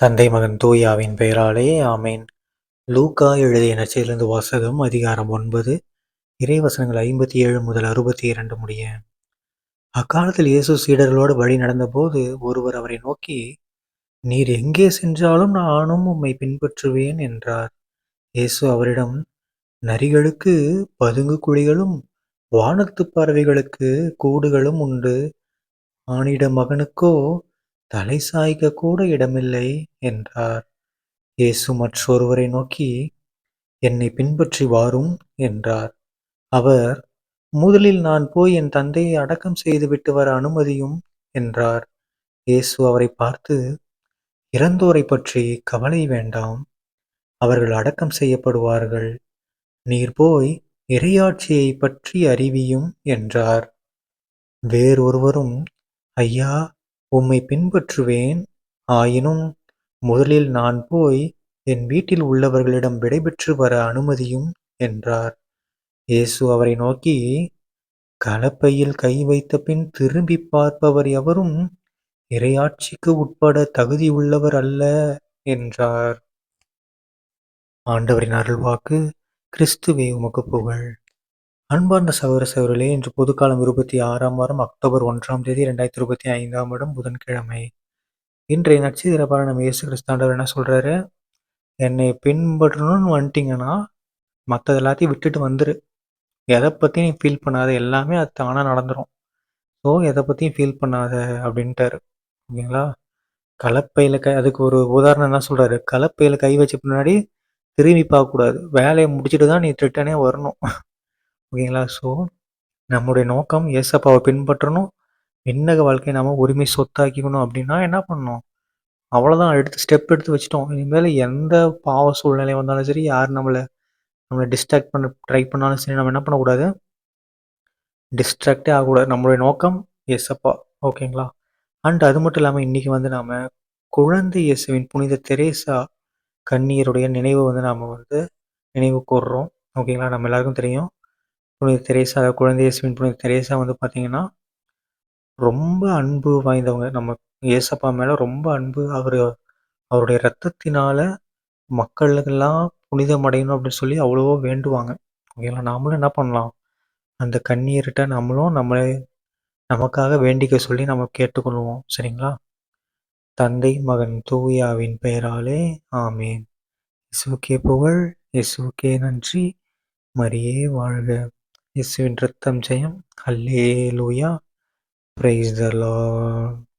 தந்தை மகன் தூயாவின் பெயராலே ஆமேன். லூக்கா எழுதிய நச்சையிலிருந்து வாசகம் அதிகாரம் ஒன்பது இறைவசனங்கள் ஐம்பத்தி ஏழு முதல் அறுபத்தி இரண்டு முடிய. அக்காலத்தில் இயேசு சீடர்களோடு வழி நடந்தபோது ஒருவர் அவரை நோக்கி நீர் எங்கே சென்றாலும் நானும் உம்மை பின்பற்றுவேன் என்றார். இயேசு அவரிடம் நரிகளுக்கு பதுங்கு குழிகளும் வானத்து பறவைகளுக்கு கூடுகளும் உண்டு. ஆணிட மகனுக்கோ தலை சாய்க்க கூட இடமில்லை என்றார். இயேசு மற்றொருவரை நோக்கி என்னை பின்பற்றி வாரும் என்றார். அவர் முதலில் நான் போய் என் தந்தையை அடக்கம் செய்துவிட்டு வர அனுமதியும் என்றார். இயேசு அவரை பார்த்து இறந்தோரை பற்றி கவலை வேண்டாம். அவர்கள் அடக்கம் செய்யப்படுவார்கள். நீர் போய் இறையாட்சியை பற்றி அறிவியும் என்றார். வேறொருவரும் ஐயா உம்மை பின்பற்றுவேன். ஆயினும் முதலில் நான் போய் என் வீட்டில் உள்ளவர்களிடம் விடைபெற்று வர அனுமதியும் என்றார். இயேசு அவரை நோக்கி கலப்பையில் கை வைத்த பின் திரும்பி பார்ப்பவர் எவரும் இரையாட்சிக்கு உட்பட தகுதியுள்ளவர் அல்ல என்றார். ஆண்டவரின் அருள்வாக்கு கிறிஸ்துவே உமக்கு புகழ். அன்பார்ந்த சகோதர சகோதரிகளே, இன்று பொதுக்காலம் இருபத்தி ஆறாம் வாரம் அக்டோபர் ஒன்றாம் தேதி ரெண்டாயிரத்தி இருபத்தி ஐந்தாம் வருடம் புதன்கிழமை. இன்றைய நட்சத்திரப்பான நம்ம இயேசு கிறிஸ்தாண்டவர் என்ன சொல்கிறாரு என்னை பின்பற்றணும்னு வந்துட்டிங்கன்னா மற்றது எல்லாத்தையும் விட்டுட்டு வந்துரு. எதை பற்றியும் நீ ஃபீல் பண்ணாத எல்லாமே அது தானாக நடந்துடும் ஸோ எதை பற்றியும் ஃபீல் பண்ணாத அப்படின்ட்டாரு. ஓகேங்களா? கலப்பையில் கை அதுக்கு ஒரு உதாரணம் என்ன சொல்கிறாரு கலப்பையில் கை வச்ச பின்னாடி திரும்பி பார்க்கக்கூடாது. வேலையை முடிச்சுட்டு தான் நீ ரிட்டனே வரணும். ஓகேங்களா? ஸோ நம்முடைய நோக்கம் ஏசப்பாவை பின்பற்றணும். விண்ணக வாழ்க்கையை நம்ம உரிமை சொத்தாக்கிக்கணும் அப்படின்னா என்ன பண்ணணும்? அவ்வளோதான் எடுத்து ஸ்டெப் எடுத்து வச்சுட்டோம். இனிமேல் எந்த பாவ சூழ்நிலை வந்தாலும் சரி யார் நம்மளை நம்மளை டிஸ்ட்ராக்ட் பண்ண ட்ரை பண்ணாலும் சரி நம்ம என்ன பண்ணக்கூடாது? டிஸ்ட்ராக்டே ஆகக்கூடாது. நம்மளுடைய நோக்கம் எஸ்அப்பா ஓகேங்களா? அண்ட் அது மட்டும் இல்லாமல் இன்றைக்கி வந்து நாம் குழந்தை இயேசுவின் புனித தெரேசா கண்ணீருடைய நினைவு வந்து நாம் வந்து நினைவு கூறுறோம் ஓகேங்களா? நம்ம எல்லாருக்கும் தெரியும். புனித தெரேசா குழந்தை இயேசுவின் புனித தெரேசா வந்து பார்த்திங்கன்னா ரொம்ப அன்பு வாய்ந்தவங்க. நம்ம ஏசப்பா மேலே ரொம்ப அன்பு. அவர் அவருடைய ரத்தத்தினால மக்களுக்கெல்லாம் புனிதம் அடையணும் அப்படின்னு சொல்லி அவ்வளவோ வேண்டுவாங்க. ஓகேங்களா நாமளும் என்ன பண்ணலாம்? அந்த கண்ணீர்கிட்ட நம்மளும் நம்மளே நமக்காக வேண்டிக்க சொல்லி நம்ம கேட்டுக்கொள்வோம். சரிங்களா? தந்தை மகன் தூயாவின் பெயராலே ஆமேன். இசுக்கே புகழ் இசுக்கே நன்றி. மரியே வாழ்க. இயேசுவின் ரத்தம் ஜெயம். அல்லேலூயா. Praise the Lord